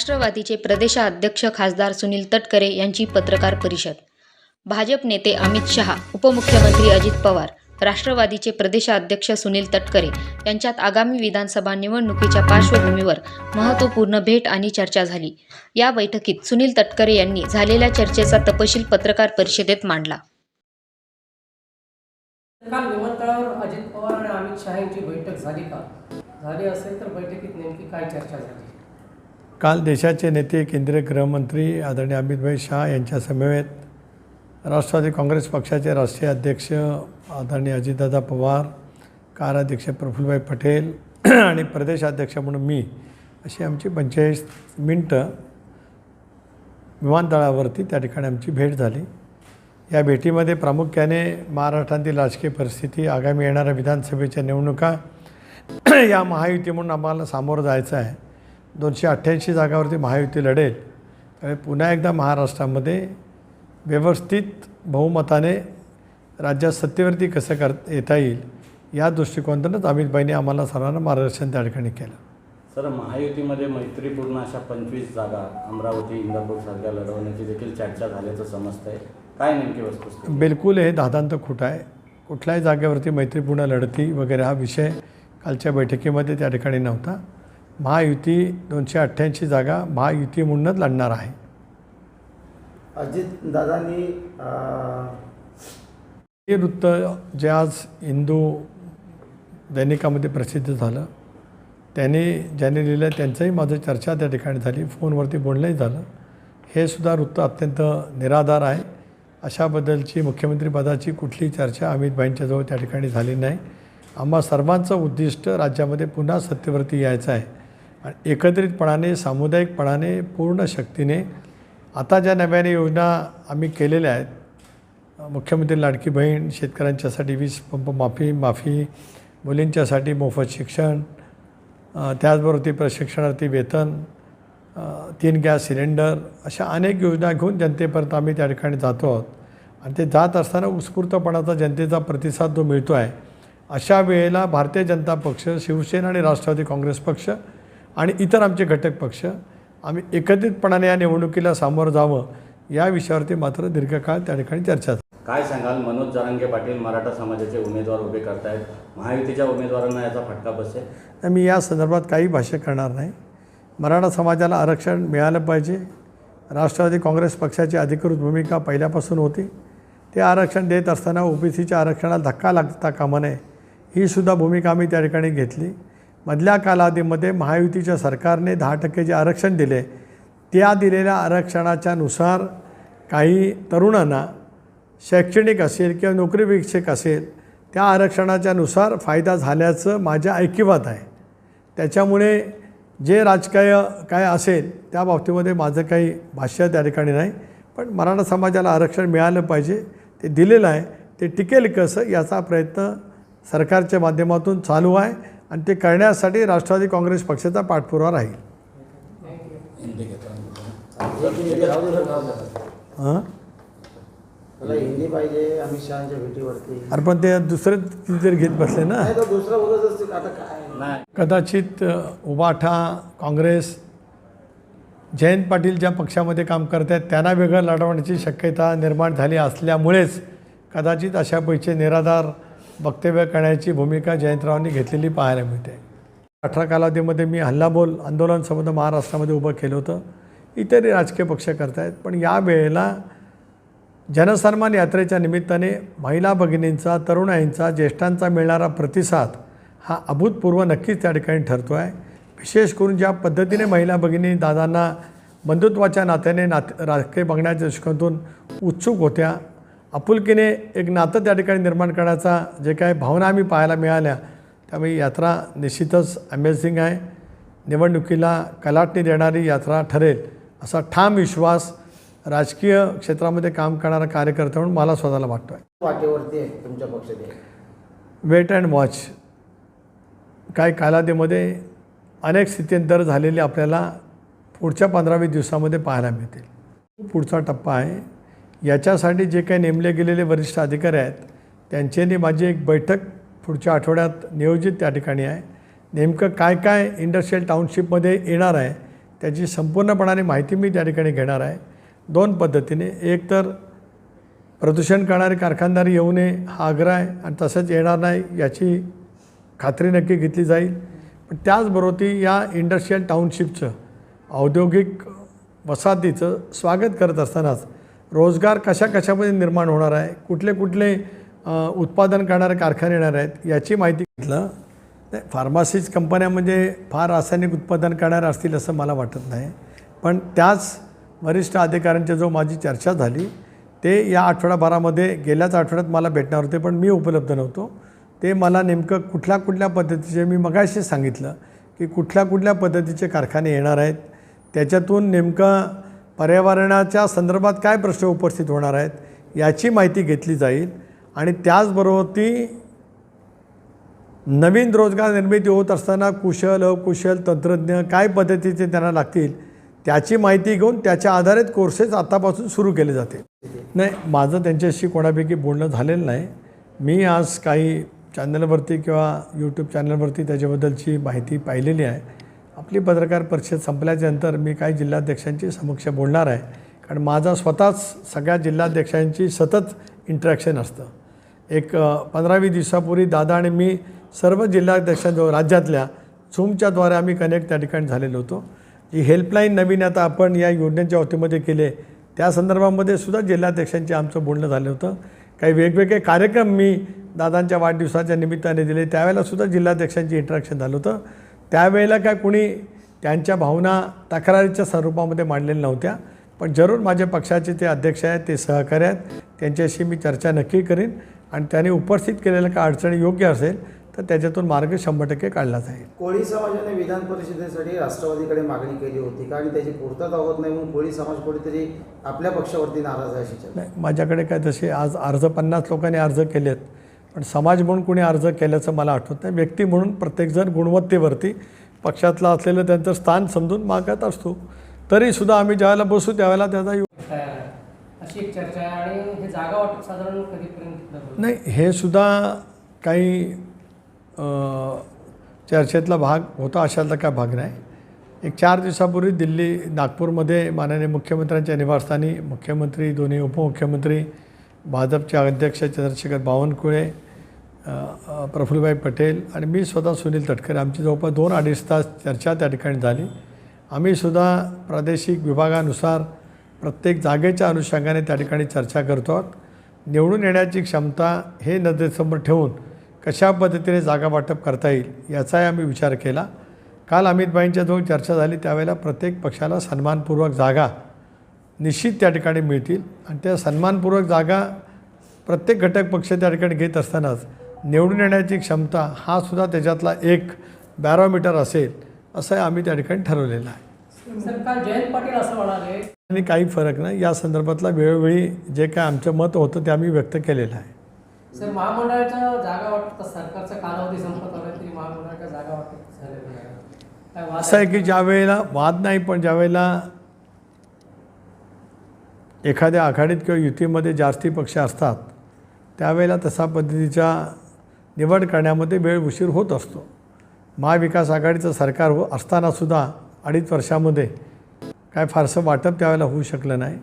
राष्ट्रवादीचे प्रदेशाध्यक्ष खासदार सुनील तटकरे यांची पत्रकार परिषद. भाजप नेते अमित शहा उपमुख्यमंत्री अजित पवार राष्ट्रवादीचे प्रदेशाध्यक्ष सुनील तटकरे यांच्यात आगामी विधानसभा निवडणुकीच्या पार्श्वभूमीवर महत्त्वपूर्ण भेट आणि चर्चा झाली. या बैठकीत सुनील तटकरे यांनी झालेल्या चर्चेचा तपशील पत्रकार परिषदेत मांडला. काल विमानतळावर अजित पवार आणि अमित शहा यांची बैठक झाली का? झाली असेल तर बैठकीत नेमकी काय चर्चा झाली? काल देशाचे नेते केंद्रीय गृहमंत्री आदरणीय अमितभाई शहा यांच्या समवेत राष्ट्रवादी काँग्रेस पक्षाचे राष्ट्रीय अध्यक्ष आदरणीय अजितदादा पवार कार्याध्यक्ष प्रफुल्लभाई पटेल आणि प्रदेशाध्यक्ष म्हणून मी अशी आमची पंचेचाळीस मिनटं विमानतळावरती त्या ठिकाणी आमची भेट झाली. या भेटीमध्ये प्रामुख्याने महाराष्ट्रातील राजकीय परिस्थिती आगामी येणाऱ्या विधानसभेच्या निवडणुका या महायुती म्हणून आम्हाला सामोरं जायचं आहे. दोनशे अठ्ठ्याऐंशी जागावरती महायुती लढेल. त्यामुळे पुन्हा एकदा महाराष्ट्रामध्ये व्यवस्थित बहुमताने राज्यात सत्तेवरती कसं कर येता येईल या दृष्टिकोनातूनच अमितबाईंनी आम्हाला सर्वांना मार्गदर्शन त्या ठिकाणी केलं. सर महायुतीमध्ये मैत्रीपूर्ण अशा पंचवीस जागा अमरावती इंदापूर सारख्या लढवण्याची देखील चर्चा झाल्याचं समजतंय. काय नेमकी वस्तुस्थिती? बिलकुल हे दादांत खोटं आहे. कुठल्याही जागेवरती मैत्रीपूर्ण लढती वगैरे हा विषय कालच्या बैठकीमध्ये त्या ठिकाणी नव्हता. महायुती दोनशे अठ्ठ्याऐंशी जागा महायुती म्हणूनच लढणार आहे. अजित दादांनी हे वृत्त जे आज हिंदू दैनिकामध्ये प्रसिद्ध झालं त्याने ज्याने लिहिलं त्यांचंही माझं चर्चा त्या ठिकाणी झाली फोनवरती बोलणंही झालं. हे सुद्धा वृत्त अत्यंत निराधार आहे. अशाबद्दलची मुख्यमंत्रीपदाची कुठलीही चर्चा अमितभाईंच्याजवळ त्या ठिकाणी झाली नाही. आम्हा सर्वांचं उद्दिष्ट राज्यामध्ये पुन्हा सत्तेवरती यायचं आहे. आणि एकत्रितपणाने सामुदायिकपणाने पूर्ण शक्तीने आता ज्या नव्याने योजना आम्ही केलेल्या आहेत मुख्यमंत्री लाडकी बहीण शेतकऱ्यांच्यासाठी वीज पंप माफी माफी मुलींच्यासाठी मोफत शिक्षण त्याचबरोबर ती प्रशिक्षणार्थी वेतन तीन गॅस सिलेंडर अशा अनेक योजना घेऊन जनतेपर्यंत आम्ही त्या ठिकाणी जातो आहोत. आणि ते जात असताना उत्स्फूर्तपणाचा जनतेचा प्रतिसाद जो मिळतो आहे अशा वेळेला भारतीय जनता पक्ष शिवसेना आणि राष्ट्रवादी काँग्रेस पक्ष आणि इतर आमचे घटक पक्ष आम्ही एकत्रितपणाने या निवडणुकीला सामोरं जावं या विषयावरती मात्र दीर्घकाळ त्या ठिकाणी चर्चा. काय सांगाल? मनोज जरांगे पाटील मराठा समाजाचे उमेदवार उभे करतायत. महायुतीच्या उमेदवारांना याचा फटका बसेल. मी या संदर्भात काही भाष्य करणार नाही. मराठा समाजाला आरक्षण मिळालं पाहिजे. राष्ट्रवादी काँग्रेस पक्षाची अधिकृत भूमिका पहिल्यापासून होती. ते आरक्षण देत असताना ओबीसीच्या आरक्षणाला धक्का लागता कामा नये ही सुद्धा भूमिका आम्ही त्या ठिकाणी घेतली. मधल्या कालावधीमध्ये महायुतीच्या सरकारने दहा टक्के जे आरक्षण दिले त्या दिलेल्या आरक्षणाच्या नुसार काही तरुणांना शैक्षणिक असेल किंवा नोकरीपेक्षक असेल त्या आरक्षणाच्या नुसार फायदा झाल्याचं माझ्या ऐकिवात आहे. त्याच्यामुळे जे राजकीय काय असेल त्या बाबतीमध्ये माझं काही भाष्य त्या ठिकाणी नाही पण मराठा समाजाला आरक्षण मिळालं पाहिजे ते दिलेलं आहे ते टिकेल कसं याचा प्रयत्न सरकारच्या माध्यमातून चालू आहे. आणि ते करण्यासाठी राष्ट्रवादी काँग्रेस पक्षाचा पाठपुरावा राहील. हां? मला हिंदी पाहिजे अमित शहाच्या भेटीवरती. अरे पण ते दुसरे जर घेत बसले ना? दुसरं कदाचित उबाठा काँग्रेस जयंत पाटील ज्या पक्षामध्ये काम करत आहेत त्यांना वेगळं लढवण्याची शक्यता निर्माण झाली असल्यामुळेच कदाचित अशा पैसे निराधार वक्तव्य करण्याची भूमिका जयंतरावांनी घेतलेली पाहायला मिळते. अठरा कालावधीमध्ये मी हल्लाबोल आंदोलन संबंध महाराष्ट्रामध्ये उभं केलं होतं. इतरही राजकीय पक्ष करतायत. पण या वेळेला जनसन्मान यात्रेच्या निमित्ताने महिला भगिनींचा तरुणाईंचा ज्येष्ठांचा मिळणारा प्रतिसाद हा अभूतपूर्व नक्कीच त्या ठिकाणी ठरतो आहे विशेष करून ज्या पद्धतीने महिला भगिनी दादांना बंधुत्वाच्या नात्याने नात राजकीय बघण्याच्या दृष्टिकोनातून उत्सुक होत्या आपुलकीने एक नातं त्या ठिकाणी निर्माण करण्याचा जे काही भावना आम्ही पाहायला मिळाल्या त्यामुळे यात्रा निश्चितच अमेझिंग आहे. निवडणुकीला कलाटणी देणारी यात्रा ठरेल असा ठाम विश्वास राजकीय क्षेत्रामध्ये काम करणारा कार्यकर्ता म्हणून मला स्वतःला वाटतो आहे वाटेवरती आहे तुमच्या पक्षाचे? वेट अँड वॉच काही कालावधीमध्ये अनेक स्थित्यंतर झालेले आपल्याला पुढच्या पंधरा वीस दिवसामध्ये पाहायला मिळतील. पुढचा टप्पा आहे याच्यासाठी जे काही नेमले गेलेले वरिष्ठ अधिकारी आहेत त्यांच्यानी माझी एक बैठक पुढच्या आठवड्यात नियोजित त्या ठिकाणी आहे. नेमकं काय काय इंडस्ट्रीयल टाउनशिपमध्ये येणार आहे त्याची संपूर्णपणाने माहिती मी त्या ठिकाणी घेणार आहे. दोन पद्धतीने. एक तर प्रदूषण करणारे कारखानदार येऊ नये हा आग्रह आहे आणि तसंच येणार नाही याची खात्री नक्की घेतली जाईल. पण त्याचबरोबर ती या इंडस्ट्रीयल टाउनशिपचं औद्योगिक वसाहतीचं स्वागत करत असतानाच रोजगार कशा कशामध्ये निर्माण होणार आहे? कुठले कुठले उत्पादन करणारे कारखाने येणार आहेत? याची माहिती घेतलं. फार्मासीज कंपन्या म्हणजे फार रासायनिक उत्पादन करणाऱ्या असतील असं मला वाटत नाही. पण त्याच वरिष्ठ अधिकाऱ्यांच्या जो माझी चर्चा झाली ते या आठवड्याभरामध्ये गेल्याच आठवड्यात मला भेटणार होते पण मी उपलब्ध नव्हतो. ते मला नेमकं कुठल्या कुठल्या पद्धतीचे मी मगाशी सांगितलं की कुठल्या कुठल्या पद्धतीचे कारखाने येणार आहेत? त्याच्यातून नेमकं पर्यावरणाच्या संदर्भात काय प्रश्न उपस्थित होणार आहेत याची माहिती घेतली जाईल. आणि त्याचबरोबर ती नवीन रोजगार निर्मिती होत असताना कुशल अकुशल तंत्रज्ञ काय पद्धतीचे त्यांना लागतील त्याची माहिती घेऊन त्याच्या आधारित कोर्सेस आतापासून सुरू केले जाते. नाही माझं त्यांच्याशी कोणापैकी बोलणं झालेलं नाही. मी आज काही चॅनलवरती किंवा यूट्यूब चॅनलवरती त्याच्याबद्दलची माहिती पाहिलेली आहे. आपली पत्रकार परिषद संपल्याच्यानंतर मी काही जिल्हाध्यक्षांची समक्ष बोलणार आहे. कारण माझा स्वतःच सगळ्या जिल्हाध्यक्षांची सतत इंटरॅक्शन असतं. एक पंधरावी दिवसापूर्वी दादा आणि मी सर्व जिल्हाध्यक्षांजवळ राज्यातल्या झूमच्याद्वारे आम्ही कनेक्ट त्या ठिकाणी झालेलो होतो. जी हेल्पलाईन नवीन आता आपण या योजनेच्या वतीमध्ये केले त्या संदर्भामध्ये सुद्धा जिल्हाध्यक्षांचे आमचं बोलणं झालं होतं. काही वेगवेगळे कार्यक्रम मी दादांच्या वाढदिवसाच्या निमित्ताने दिले त्यावेळेला सुद्धा जिल्हाध्यक्षांची इंटरॅक्शन झालं होतं. त्यावेळेला काय कुणी त्यांच्या भावना तक्रारीच्या स्वरूपामध्ये मांडलेल्या नव्हत्या. पण जरूर माझ्या पक्षाचे ते अध्यक्ष आहेत ते सहकारी आहेत त्यांच्याशी मी चर्चा नक्की करीन आणि त्यांनी उपस्थित केलेल्या काय अडचणी योग्य असेल तर त्याच्यातून मार्ग शंभर टक्के काढला जाईल. कोळी समाजाने विधान परिषदेसाठी राष्ट्रवादीकडे मागणी केली होती का आणि त्याची पूर्तता होत नाही म्हणून कोळी समाज कुठेतरी आपल्या पक्षावरती नाराज आहे नाही माझ्याकडे काय तसे आज अर्ज पन्नास लोकांनी अर्ज केलेत पण समाज म्हणून कोणी अर्ज केल्याचं मला आठवत नाही. व्यक्ती म्हणून प्रत्येकजण गुणवत्तेवरती पक्षातलं असलेलं त्यांचं स्थान समजून मागत असतो. तरीसुद्धा आम्ही ज्यावेळेला बसू त्यावेळेला त्याचा यु- तयार आहे अशी एक चर्चा आणि हे जागा वाटप साधारण कधीपर्यंत? नाही हे सुद्धा काही चर्चेतला भाग होता अशातला काय भाग नाही. एक चार दिवसापूर्वी दिल्ली नागपूरमध्ये माननीय मुख्यमंत्र्यांच्या निवासस्थानी मुख्यमंत्री दोन्ही उपमुख्यमंत्री भाजपचे अध्यक्ष चंद्रशेखर बावनकुळे प्रफुल्लभाई पटेल आणि मी स्वतः सुनील तटकरे. आमची जवळपास दोन अडीच तास चर्चा त्या ठिकाणी झाली. आम्ही सुद्धा प्रादेशिक विभागानुसार प्रत्येक जागेच्या अनुषंगाने त्या ठिकाणी चर्चा करतो आहोत. निवडून येण्याची क्षमता हे नजरेसमोर ठेवून कशा पद्धतीने जागा वाटप करता येईल याचाही आम्ही विचार केला. काल अमितभाईंच्या जवळ चर्चा झाली. त्यावेळेला प्रत्येक पक्षाला सन्मानपूर्वक जागा निश्चित त्या ठिकाणी मिळतील. आणि त्या सन्मानपूर्वक जागा प्रत्येक घटक पक्ष त्या ठिकाणी घेत असतानाच निवडून येण्याची क्षमता हा सुद्धा त्याच्यातला एक बॅरोमीटर असेल असं आम्ही त्या ठिकाणी ठरवलेलं आहे. जयंत पाटील असं म्हणाले. आणि काही फरक नाही. या संदर्भातला वेळोवेळी जे काय आमचं मत होतं ते आम्ही व्यक्त केलेलं आहे. सर महामंडळाच्या जागा वाटप सरकारचा कालावधी संपत आला तरी महामंडळाच्या जागा वाद असं आहे की ज्या वेळेला वाद नाही पण ज्या वेळेला एखाद्या आघाडीत किंवा युतीमध्ये जास्ती पक्ष असतात त्यावेळेला तसा पद्धतीच्या निवड करण्यामध्ये वेळ उशीर होत असतो. महाविकास आघाडीचं सरकार हो असतानासुद्धा अडीच वर्षामध्ये काय फारसं वाटप त्यावेळेला होऊ शकलं नाही.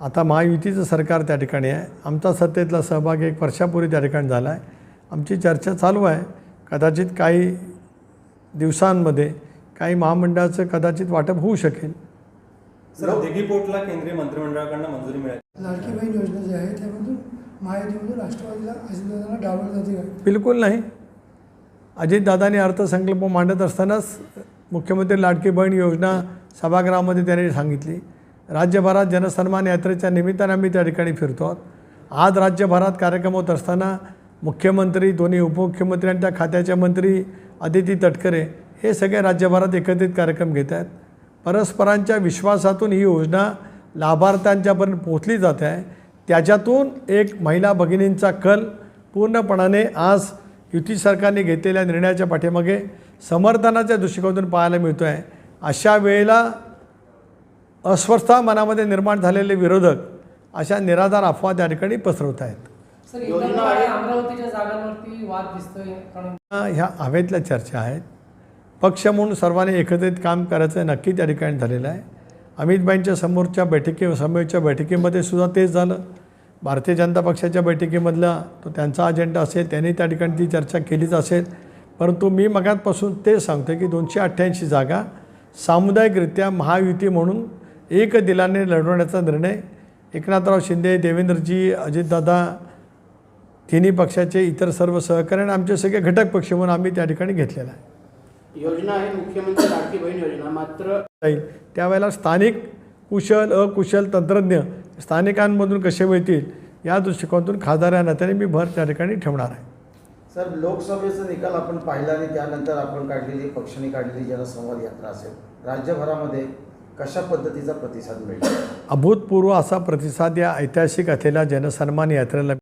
आता महायुतीचं सरकार त्या ठिकाणी आहे. आमचा सत्तेतला सहभाग एक वर्षापूर्वी त्या ठिकाणी झाला आहे. आमची चर्चा चालू आहे. कदाचित काही दिवसांमध्ये काही महामंडळाचं कदाचित वाटप होऊ शकेल. सर दिघी पोर्टला केंद्रीय मंत्रिमंडळाकडनं मंजुरी मिळाली. लाडकी बहीण योजना जी आहे त्यामधून महायुतीमधून राष्ट्रवादीला अजितदादांना डावलं जाते का? बिलकुल नाही. अजितदादांनी अर्थसंकल्प मांडत असतानाच मुख्यमंत्री लाडकी बहीण योजना सभागृहामध्ये त्यांनी सांगितली. राज्यभरात जनसन्मान यात्रेच्या निमित्ताने आम्ही त्या ठिकाणी फिरतो आहोत. आज राज्यभरात कार्यक्रम होत असताना मुख्यमंत्री दोन्ही उपमुख्यमंत्री आणि त्या खात्याचे मंत्री अदिती तटकरे हे सगळे राज्यभरात एकत्रित कार्यक्रम घेत आहेत. परस्परांच्या विश्वासातून ही योजना लाभार्थ्यांच्यापर्यंत पोहोचली जाते आहे. त्याच्यातून एक महिला भगिनींचा कल पूर्णपणाने आज युती सरकारने घेतलेल्या निर्णयाच्या पाठीमागे समर्थनाच्या दृष्टिकोनातून पाहायला मिळतो आहे अशा वेळेला अस्वस्थता मनामध्ये निर्माण झालेले विरोधक अशा निराधार अफवा त्या ठिकाणी पसरवत आहेत. ह्या हवेतल्या चर्चा आहेत. पक्ष म्हणून सर्वांनी एकत्रित काम करायचं नक्की त्या ठिकाणी झालेलं आहे. अमितबाईंच्या समोरच्या बैठकी समोरच्या बैठकीमध्ये सुद्धा तेच झालं. भारतीय जनता पक्षाच्या बैठकीमधला तो त्यांचा अजेंडा असेल त्यांनी त्या ठिकाणी ती चर्चा केलीच असेल. परंतु मी मगातपासून तेच सांगतो की दोनशे अठ्ठ्याऐंशी जागा सामुदायिकरित्या महायुती म्हणून एक दिलाने लढवण्याचा निर्णय एकनाथराव शिंदे देवेंद्रजी अजितदादा तिन्ही पक्षाचे इतर सर्व सहकारी आणि आमचे सगळे घटक पक्ष म्हणून आम्ही त्या ठिकाणी घेतलेला आहे. योजना आहे मुख्यमंत्री लाडकी बहीण योजना मात्र जाईल त्यावेळेला स्थानिक कुशल अकुशल तंत्रज्ञ स्थानिकांमधून कसे मिळतील या दृष्टिकोनातून खासदार या नात्याने मी भर त्या ठिकाणी ठेवणार आहे. सर लोकसभेचा निकाल आपण पाहिला आणि त्यानंतर आपण काढलेली पक्षाने काढलेली जनसंवाद यात्रा असेल. राज्यभरामध्ये कशा पद्धतीचा प्रतिसाद मिळतो अभूतपूर्व असा प्रतिसाद या ऐतिहासिक असलेल्या जनसन्मान यात्रेला